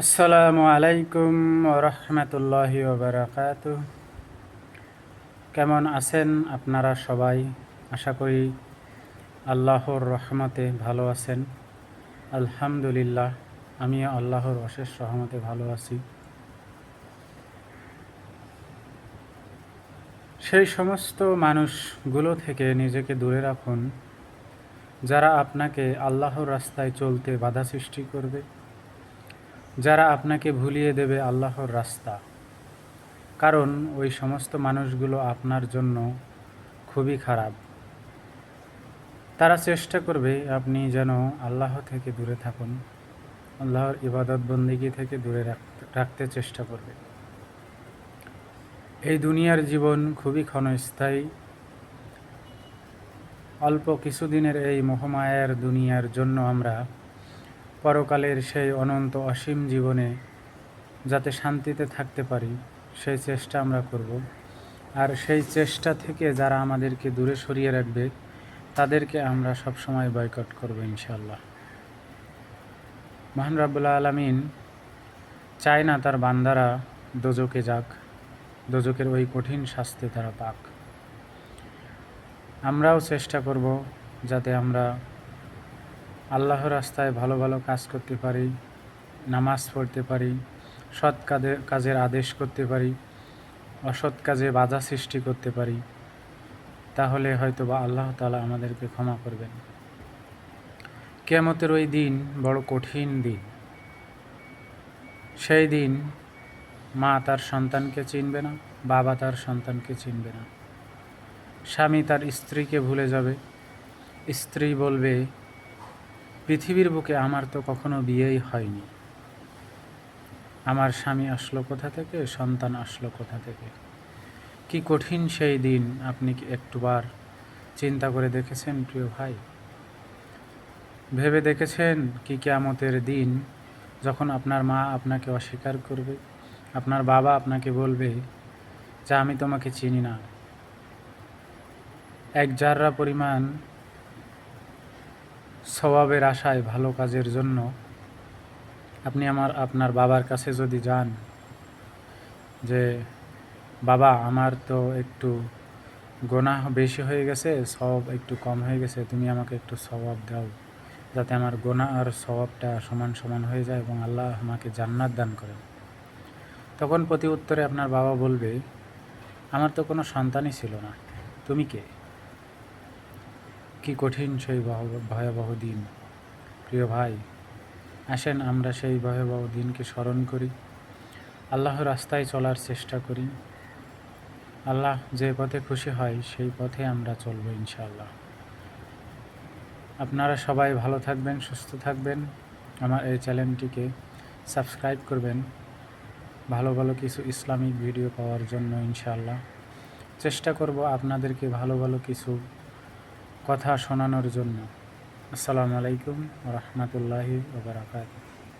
আসসালামু আলাইকুম রহমতুল্লাহি ওবরাকাত কেমন আছেন আপনারা সবাই? আশা করি আল্লাহর রহমতে ভালো আছেন। আলহামদুলিল্লাহ, আমিও আল্লাহর অশেষ রহমতে ভালো আছি। সেই সমস্ত মানুষগুলো থেকে নিজেকে দূরে রাখুন, যারা আপনাকে আল্লাহর রাস্তায় চলতে বাধা সৃষ্টি করবে। যারা আপনাকে ভুলিয়ে দেবে আল্লাহর রাস্তা। কারণ ওই সমস্ত মানুষগুলো আপনার জন্য খুবই খারাপ। তারা চেষ্টা করবে আপনি যেন আল্লাহ থেকে দূরে থাকুন। আল্লাহর ইবাদত বন্দিগি থেকে দূরে রাখতে চেষ্টা করবে। এই দুনিয়ার জীবন খুবই ক্ষণস্থায়ী। অল্প কিছুদিনের এই মোহমায়ার দুনিয়ার জন্য আমরা পরকালের সেই অনন্ত অসীম জীবনে যাতে শান্তিতে থাকতে পারি, সেই চেষ্টা আমরা করব। আর সেই চেষ্টা থেকে যারা আমাদেরকে দূরে সরিয়ে রাখবে, তাদেরকে আমরা সবসময় বয়কট করব ইনশাল্লাহ মহান রাবুল্লাহ আলমিন চায় না তার বান্দারা দোজকে যাক দোজকের ওই কঠিন শাস্তি তারা পাক। আমরাও চেষ্টা করব যাতে আমরা আল্লাহর রাস্তায় ভালো ভালো কাজ করতে পারি, নামাজ পড়তে পারি, সৎ কাজের কাজের আদেশ করতে পারি, অসৎ কাজে বাধা সৃষ্টি করতে পারি, তাহলে হয়তো বা আল্লাহ তালা আমাদেরকে ক্ষমা করবেন। কেমতের ওই দিন বড় কঠিন দিন। সেই দিন মা তার সন্তানকে চিনবে না, বাবা তার সন্তানকে চিনবে না। স্বামী তার স্ত্রীকে ভুলে যাবে। স্ত্রী বলবে পৃথিবীর বুকে আমার তো কখনো বিয়েই হয়নি। আমার স্বামী আসলো কোথা থেকে, সন্তান আসলো কোথা থেকে? কি কঠিন সেই দিন, আপনি কি একটুবার চিন্তা করে দেখেছেন প্রিয় ভাই? ভেবে দেখেছেন কি কেয়ামতের দিন, যখন আপনার মা আপনাকে অস্বীকার করবে, আপনার বাবা আপনাকে বলবে, যে আমি তোমাকে চিনি না। এক জাররা পরিমাণ স্বভাবের আশায় ভালো কাজের জন্য আপনি আমার, আপনার বাবার কাছে যদি যান, যে বাবা, আমার তো একটু গোনা বেশি হয়ে গেছে স্বভাব একটু কম হয়ে গেছে, তুমি আমাকে একটু স্বভাব দাও, যাতে আমার গোনা আর স্বভাবটা সমান সমান হয়ে যায় এবং আল্লাহ আমাকে জান্নাত দান করেন। তখন প্রতি উত্তরে আপনার বাবা বলবে, আমার তো কোনো সন্তানই ছিল না। তুমি কে? কি কঠিন সেই ভয়াবহ দিন। প্রিয় ভাই, আসেন আমরা সেই ভয়াবহ দিনকে স্মরণ করি। আল্লাহ রাস্তায় চলার চেষ্টা করি। আল্লাহ যে পথে খুশি হয়, সেই পথে আমরা চলব ইনশাআল্লাহ। আপনারা সবাই ভালো থাকবেন, সুস্থ থাকবেন। আমার এই চ্যানেলটিকে সাবস্ক্রাইব করবেন। ভালো ভালো কিছু ইসলামিক ভিডিও পাওয়ার জন্য ইনশাআল্লাহ। চেষ্টা করব আপনাদেরকে ভালো ভালো কিছু কথা শোনানোর জন্য। আসসালামু আলাইকুম রহমতুল্লাহি ওবরাকাত